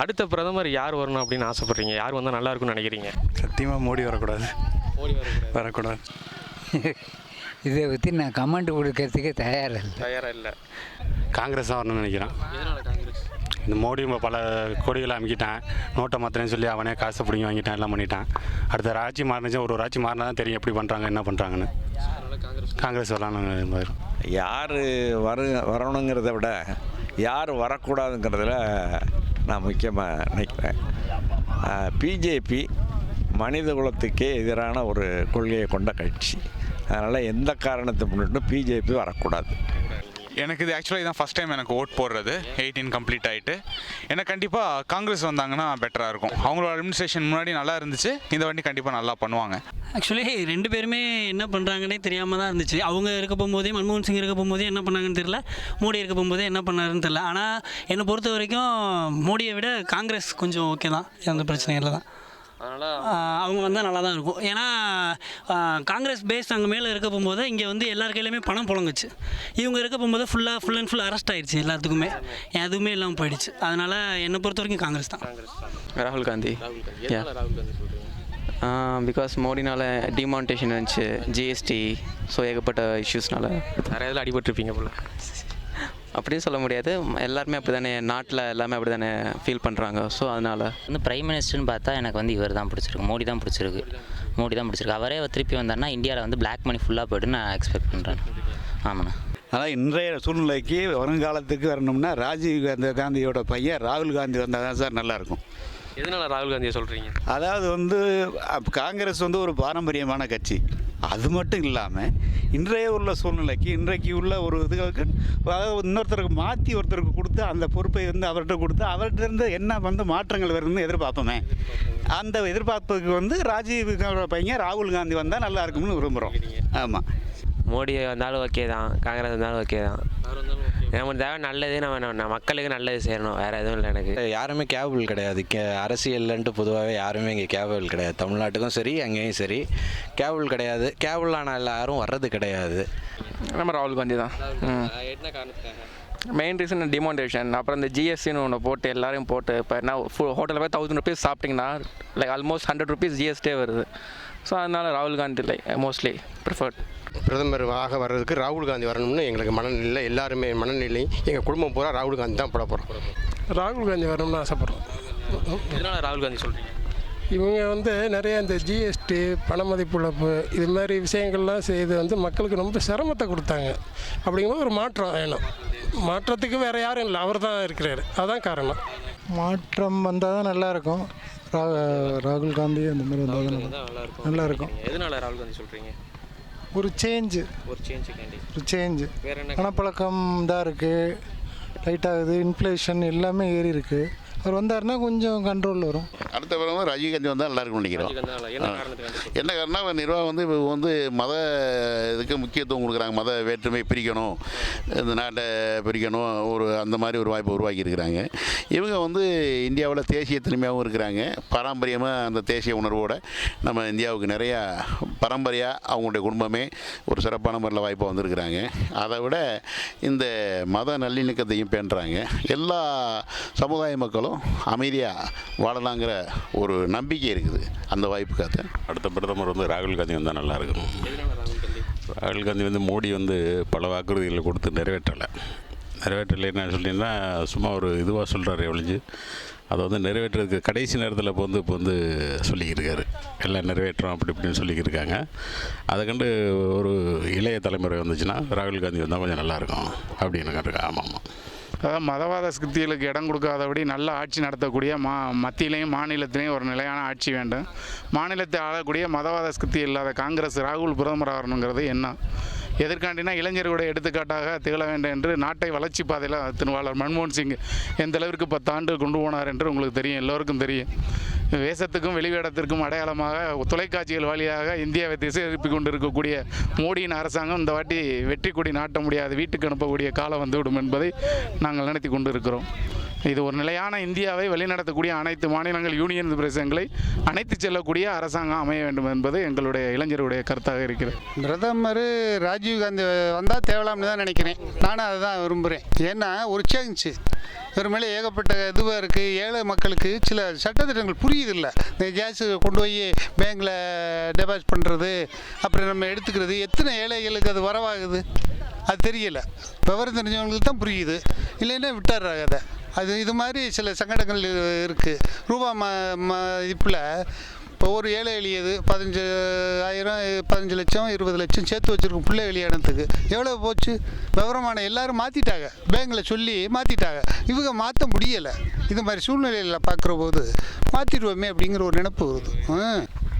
அடுத்த பிரதமர் யார் வரணும் அப்படின்னு ஆசைப்படுறீங்க? யார் வந்தால் நல்லா இருக்கும்னு நினைக்கிறீங்க? சத்தியமாக மோடி வரக்கூடாது. மோடி வரக்கூடாது. இதை பற்றி நான் கமெண்ட் கொடுக்கறதுக்கு தயாராக இல்லை. தயாராக இல்லை. காங்கிரஸ் தான் வரணும்னு நினைக்கிறேன் எதனால காங்கிரஸ்? இந்த மோடி பல கோடிகளை அமைக்கிட்டான். நோட்டை மாத்திரன்னு சொல்லி அவனே காசை பிடிங்கி வாங்கிட்டான் எல்லாம் பண்ணிட்டான். அடுத்த ஒரு ஆட்சி மாறினுச்சு ஒரு ஒரு ஆட்சி மாறினா தான் தெரியும் எப்படி பண்ணுறாங்க என்ன பண்ணுறாங்கன்னு காங்கிரஸ் காங்கிரஸ் வரலான்னு மாதிரி யார் வரு வரணுங்கிறத விட யார் வரக்கூடாதுங்கிறதுல நான் முக்கியமாக நினைக்கிறேன். பிஜேபி மனித குலத்துக்கே எதிரான ஒரு கொள்கையை கொண்ட கட்சி. அதனால் எந்த காரணத்தை முன்னிட்டும் பிஜேபி வரக்கூடாது. எனக்கு இது ஆக்சுவலாக இதான் ஃபஸ்ட் டைம் எனக்கு ஓட் போடுறது. எயிட்டீன் கம்ப்ளீட் ஆகிட்டு ஏன்னா கண்டிப்பாக காங்கிரஸ் வந்தாங்கன்னா பெட்டராக இருக்கும். அவங்களோட அட்மினிஸ்ட்ரேஷன் முன்னாடி நல்லா இருந்துச்சு. இந்த வாட்டி கண்டிப்பாக நல்லா பண்ணுவாங்க. ஆக்சுவலி ரெண்டு பேருமே என்ன பண்ணுறாங்கன்னே தெரியாமல் தான் இருந்துச்சு. அவங்க இருக்க போகும்போதே மன்மோகன் சிங் இருக்க போகும்போதே என்ன பண்ணாங்கன்னு தெரியல. மோடி இருக்க போகும்போதே என்ன பண்ணாருன்னு தெரியல. ஆனால் என்னை பொறுத்த வரைக்கும் மோடியை விட காங்கிரஸ் கொஞ்சம் ஓகே தான். அந்த பிரச்சனையில் தான். அவங்க வந்தால் நல்லா தான் இருக்கும். ஏன்னா காங்கிரஸ் பேஸ் அங்கே மேலே இருக்க போகும்போது இங்கே வந்து எல்லார் கையிலையுமே பணம் புழங்குச்சு. இவங்க இருக்க போகும்போது ஃபுல்லாக ஃபுல் அண்ட் ஃபுல் அரெஸ்ட் ஆயிடுச்சு எல்லாத்துக்குமே. எதுவுமே இல்லாமல் போயிடுச்சு. அதனால் என்னை பொறுத்த வரைக்கும் காங்கிரஸ் தான். ராகுல் காந்தி. ராகுல் காந்தி. எதனால ராகுல் காந்தி சொல்கிறீங்க பிகாஸ் மோடினால டிமானிட்டேஷன் இருந்துச்சு ஜிஎஸ்டி ஸோ ஏகப்பட்ட இஷ்யூஸ்னால நிறைய இதில் அடிபட்டிருப்பீங்க போல? அப்படின்னு சொல்ல முடியாது. எல்லாருமே அப்படி தானே நாட்டில் எல்லாமே அப்படி தானே ஃபீல் பண்ணுறாங்க ஸோ அதனால். வந்து பிரைம் மினிஸ்டர்னு பார்த்தா எனக்கு வந்து இவர் தான் பிடிச்சிருக்கு. மோடி தான் பிடிச்சிருக்கு. மோடி தான் பிடிச்சிருக்கு. அவரே திருப்பி வந்தாருன்னா இந்தியாவில் வந்து பிளாக் மணி ஃபுல்லாக போய்ட்டு நான் எக்ஸ்பெக்ட் பண்ணுறேன் ஆமாண்ணா. ஆனால் இன்றைய சூழ்நிலைக்கு வருங்காலத்துக்கு வரணும்னா ராஜீவ் காந்தி காந்தியோட பையன் ராகுல் காந்தி வந்தால் தான் சார் நல்லாயிருக்கும். எதனால ராகுல் காந்தியை சொல்கிறீங்க அதாவது வந்து காங்கிரஸ் வந்து ஒரு பாரம்பரியமான கட்சி. அது மட்டும் இல்லாமல் இன்றைய உள்ள சூழ்நிலைக்கு இன்றைக்கு உள்ள ஒரு இதுகளுக்கு அதாவது இன்னொருத்தருக்கு மாற்றி ஒருத்தருக்கு கொடுத்து அந்த பொறுப்பை வந்து அவர்கிட்ட கொடுத்து அவர்கிட்ட இருந்து என்ன வந்து மாற்றங்கள் வருதுன்னு எதிர்பார்ப்போமே? அந்த எதிர்பார்ப்புக்கு வந்து ராஜீவ் பையன் ராகுல் காந்தி வந்தால் நல்லா இருக்கும்னு விரும்புகிறோம் ஆமாம் மோடி வந்தாலும் ஓகே தான் காங்கிரஸ் வந்தாலும் ஓகே தான். நமக்கு தேவை நல்லது நம்ம மக்களுக்கு நல்லது செய்யணும். வேறு எதுவும் இல்லை எனக்கு. யாருமே கேபபிள் கிடையாது. கே அரசியல்லன்ட்டு பொதுவாகவே யாருமே இங்கே கேபபிள் கிடையாது. தமிழ்நாட்டுக்கும் சரி அங்கேயும் சரி. கேபபிள் கிடையாது. கேபபிள் ஆனால் எல்லாரும் வர்றது கிடையாது. நம்ம ராகுல் காந்தி தான். என்ன காரணத்துக்காக? மெயின் ரீசன் டிமாண்டேஷன் அப்புறம் இந்த ஜிஎஸ்டின்னு ஒன்று போட்டு எல்லாரையும் போட்டு இப்போ என்ன ஃபுல் ஹோட்டலில் போய் தௌசண்ட் ருபீஸ் சாப்பிட்டிங்கன்னா லைக் ஆல்மோஸ்ட் ஹண்ட்ரட் ருபீஸ் ஜிஎஸ்டியே வருது. ஸோ அதனால ராகுல் காந்தி லைக் மோஸ்ட்லி ப்ரிஃபர்ட் பிரதமர் ஆக வர்றதுக்கு ராகுல் காந்தி வரணும்னு எங்களுக்கு மனநிலை எல்லாருமே மனநிலை. எங்கள் குடும்பம் பூரா ராகுல் காந்தி தான் போட போகிறோம் ராகுல் காந்தி வரணும்னு ஆசைப்பட்றோம். எதனால ராகுல் காந்தி சொல்கிறீங்க இவங்க வந்து நிறைய இந்த ஜிஎஸ்டி பண மதிப்பிழப்பு இது மாதிரி விஷயங்கள்லாம் செய்து வந்து மக்களுக்கு ரொம்ப சிரமத்தை கொடுத்தாங்க. அப்படிங்கும்போது ஒரு மாற்றம் வேணும். மாற்றத்துக்கு வேறு யாரும் இல்லை. அவர் தான் இருக்கிறாரு. அதான் காரணம். மாற்றம் வந்தால் தான் நல்லாயிருக்கும் ராகுல் காந்தி அந்த மாதிரி வந்தால் தான் தான் நல்லா இருக்கும். நல்லா இருக்கும். எதனால ராகுல் காந்தி சொல்கிறீங்க ஒரு சேஞ்சு ஒரு சேஞ்சு கேண்டி ஒரு சேஞ்சு வேற என்ன பணப்பழக்கம் தான் இருக்குது லைட் ஆகுது இன்ஃப்ளேஷன் எல்லாமே ஏறி இருக்குது அவர் வந்தாருன்னா கொஞ்சம் கண்ட்ரோல் வரும். அடுத்த பிரதமர் ராஜீவ்காந்தி வந்தால் நல்லா இருக்கும்னு நினைக்கிறோம். என்ன காரணம் நிர்வாகம் வந்து இப்போ வந்து மத இதுக்கு முக்கியத்துவம் கொடுக்குறாங்க. மத வேற்றுமை பிரிக்கணும். இந்த நாட்டை பிரிக்கணும். ஒரு அந்த மாதிரி ஒரு வாய்ப்பை உருவாக்கி இருக்கிறாங்க. இவங்க வந்து இந்தியாவில் தேசிய தனிமையாகவும் இருக்கிறாங்க. பாரம்பரியமாக அந்த தேசிய உணர்வோடு நம்ம இந்தியாவுக்கு நிறையா பரம்பரையாக அவங்களுடைய குடும்பமே ஒரு சிறப்பான முறையில் வாய்ப்பாக வந்திருக்கிறாங்க. அதை விட இந்த மத நல்லிணக்கத்தையும் பேணுறாங்க. எல்லா சமுதாய மக்களும் அமைதியாக வாழலாங்கிற ஒரு நம்பிக்கை இருக்குது. அந்த வாய்ப்புக்காக. அடுத்த பிரதமர் வந்து ராகுல் காந்தி வந்தால் நல்லா இருக்கும். ராகுல் காந்தி? வந்து மோடி வந்து பல வாக்குறுதிகளை கொடுத்து நிறைவேற்றலை. நிறைவேற்றலை என்ன சொல்லிங்கன்னா சும்மா ஒரு இதுவாக சொல்கிறாரு ஒழிஞ்சு. அதை வந்து நிறைவேற்றுறதுக்கு கடைசி நேரத்தில் இப்போ வந்து இப்போ வந்து சொல்லிக்கிருக்காரு. எல்லாம் நிறைவேற்றோம் அப்படி இப்படின்னு சொல்லிக்கிருக்காங்க. அதை கண்டு ஒரு இளைய தலைமுறை வந்துச்சுன்னா ராகுல் காந்தி வந்தால் கொஞ்சம் நல்லாயிருக்கும். அப்படின்னு கண்டிருக்கேன் ஆமாம் ஆமாம் அதாவது மதவாத சக்திகளுக்கு இடம் கொடுக்காதபடி நல்ல ஆட்சி நடத்தக்கூடிய மா மத்தியிலையும் மாநிலத்திலையும் ஒரு நிலையான ஆட்சி வேண்டும். மாநிலத்தை ஆளக்கூடிய மதவாத சக்தி இல்லாத காங்கிரஸ் ராகுல் பிரதமர் ஆகணுங்கிறது என்ன? எதற்காண்டினா இளைஞர்களுடைய எடுத்துக்காட்டாக திகழ வேண்டும் என்று நாட்டை வளர்ச்சி பாதையில் திருவாளர் மன்மோகன் சிங் எந்த அளவிற்கு பத்தாண்டு கொண்டு போனார் என்று உங்களுக்கு தெரியும் எல்லோருக்கும் தெரியும். வேஷத்துக்கும் வெளிவேடத்திற்கும் அடையாளமாக தொலைக்காட்சிகள் வழியாக இந்தியாவை திசை திருப்பி கொண்டு இருக்கக்கூடிய மோடியின் அரசாங்கம் இந்த வாட்டி வெற்றி கொடி நாட்ட முடியாது வீட்டுக்கு அனுப்பக்கூடிய காலம் வந்துவிடும் என்பதை நாங்கள் நினைத்து கொண்டு இருக்கிறோம் இது ஒரு நிலையான இந்தியாவை வழிநடத்தக்கூடிய அனைத்து மாநிலங்கள் யூனியன் பிரதேசங்களை அனைத்து செல்லக்கூடிய அரசாங்கம் அமைய வேண்டும் என்பது எங்களுடைய இளைஞருடைய கருத்தாக இருக்கிறது. பிரதமர் ராஜீவ் காந்தி வந்தால் தேவலாம்னு தான் நினைக்கிறேன். நானும் அதை தான் விரும்புகிறேன் ஏன்னா ஒரு சேஞ்ச் வெறுமேலே ஏகப்பட்ட இதுவாக இருக்குது ஏழை மக்களுக்கு சில சட்டத்திட்டங்கள் புரியுதில்லை. இந்த கேஸு கொண்டு போய் பேங்கில் டெபாசிட் பண்ணுறது அப்புறம் நம்ம எடுத்துக்கிறது எத்தனை ஏழைகளுக்கு அது வரவாகுது? அது தெரியலை. விவரம் தெரிஞ்சவங்களுக்கு தான் புரியுது. இல்லைன்னா விட்டுறாங்க அதை அது இது மாதிரி சில சங்கடங்கள் இருக்குது ரூபா ம மதிப்பில் இப்போ ஒரு ஏழை எளியது பதினஞ்சு ஆயிரம் பதினஞ்சு லட்சம் இருபது லட்சம் சேர்த்து வச்சுருக்கும் பிள்ளை கல்யாணத்துக்கு எவ்வளோ போச்சு? விவரமான எல்லாரும் மாற்றிட்டாங்க பேங்கில் சொல்லி மாற்றிட்டாங்க இவங்க மாற்ற முடியலை. இது மாதிரி சூழ்நிலையில் பார்க்குற போது மாற்றிடுவோமே அப்படிங்கிற ஒரு நினப்பு வருது.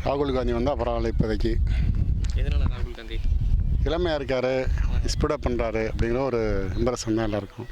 ராகுல் காந்தி வந்தால் பரவாயில்ல இப்போதைக்கு. எதனால் ராகுல் காந்தி? இளமையாக இருக்கார் ஸ்பீடப் பண்ணுறாரு அப்படிங்கிற ஒரு இம்ப்ரெஷன் தான் எல்லாருக்கும்.